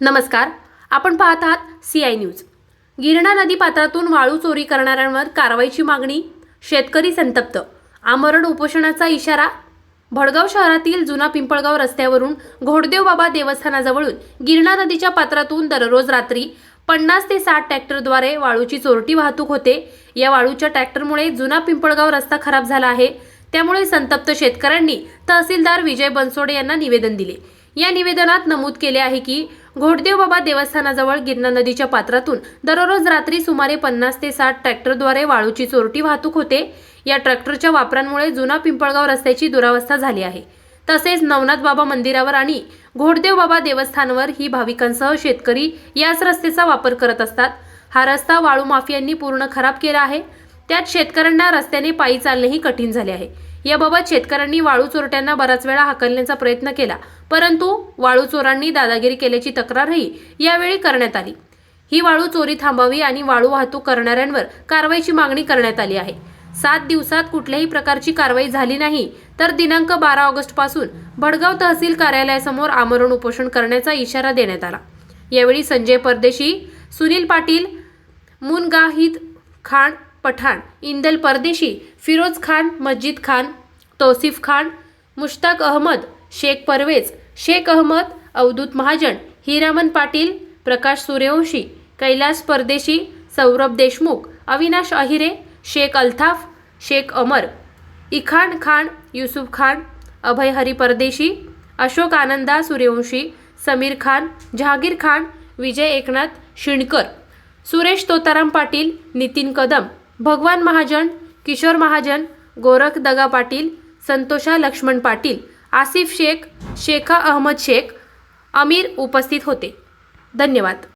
नमस्कार. आपण पाहत आहात सी आय न्यूज गिरणा नदी पात्रातून वाळू चोरी करणाऱ्यांवर कारवाईची मागणी शेतकरी संतप्त. आमरण उपोषणाचा इशारा भडगाव शहरातील जुना पिंपळगाव रस्त्यावरून घोडदेव बाबा देवस्थानाजवळून गिरणा नदीच्या पात्रातून दररोज रात्री पन्नास ते साठ ट्रॅक्टरद्वारे वाळूची चोरटी वाहतूक होते. या वाळूच्या ट्रॅक्टरमुळे जुना पिंपळगाव रस्ता खराब झाला आहे. त्यामुळे संतप्त शेतकऱ्यांनी तहसीलदार विजय बनसोडे यांना निवेदन दिले. या निवेदनात नमूद केले आहे की घोडदेव बाबा देवस्थानाजवळ गिरणा नदीच्या पात्रातून दररोज रात्री सुमारे पन्नास ते साठ ट्रॅक्टरद्वारे वाळूची चोरटी वाहतूक होते. या ट्रॅक्टरच्या वापरांमुळे जुना पिंपळगाव रस्त्याची दुरावस्था झाली आहे. तसेच नवनाथ बाबा मंदिरावर आणि घोडदेव बाबा देवस्थानवर ही भाविकांसह शेतकरी याच रस्त्याचा वापर करत असतात. हा रस्ता वाळू माफियांनी पूर्ण खराब केला आहे. त्यात शेतकऱ्यांना रस्त्याने पायी चालणेही कठीण झाले आहे. याबाबत शेतकऱ्यांनी वाळू चोरट्यांना बराच वेळा हाकलण्याचा प्रयत्न केला परंतु वाळू चोरांनी दादागिरी केल्याची तक्रारही यावेळी करण्यात आली. ही वाळू चोरी थांबावी आणि वाळू वाहतूक करणाऱ्यांवर कारवाईची मागणी करण्यात आली आहे. सात दिवसात कुठल्याही प्रकारची कारवाई झाली नाही तर दिनांक बारा ऑगस्टपासून भडगाव तहसील कार्यालयासमोर आमरण उपोषण करण्याचा इशारा देण्यात आला. यावेळी संजय परदेशी सुनील पाटील मुनगाहिद खान पठाण इंदल परदेशी फिरोज खान मस्जिद खान तौसिफ खान मुश्ताक अहमद शेख परवेज शेख अहमद अवधूत महाजन हिरामन पाटील प्रकाश सूर्यवंशी कैलास परदेशी सौरभ देशमुख अविनाश अहिरे शेख अल्ताफ शेख अमर इखान खान युसुफ खान अभय हरी परदेशी अशोक आनंदा सूर्यवंशी समीर खान जहागीर खान विजय एकनाथ शिणकर सुरेश तोताराम पाटील नितीन कदम भगवान महाजन किशोर महाजन गोरख दगा पाटील संतोषा लक्ष्मण पाटील आसिफ शेख शेखा अहमद शेख अमीर उपस्थित होते. धन्यवाद.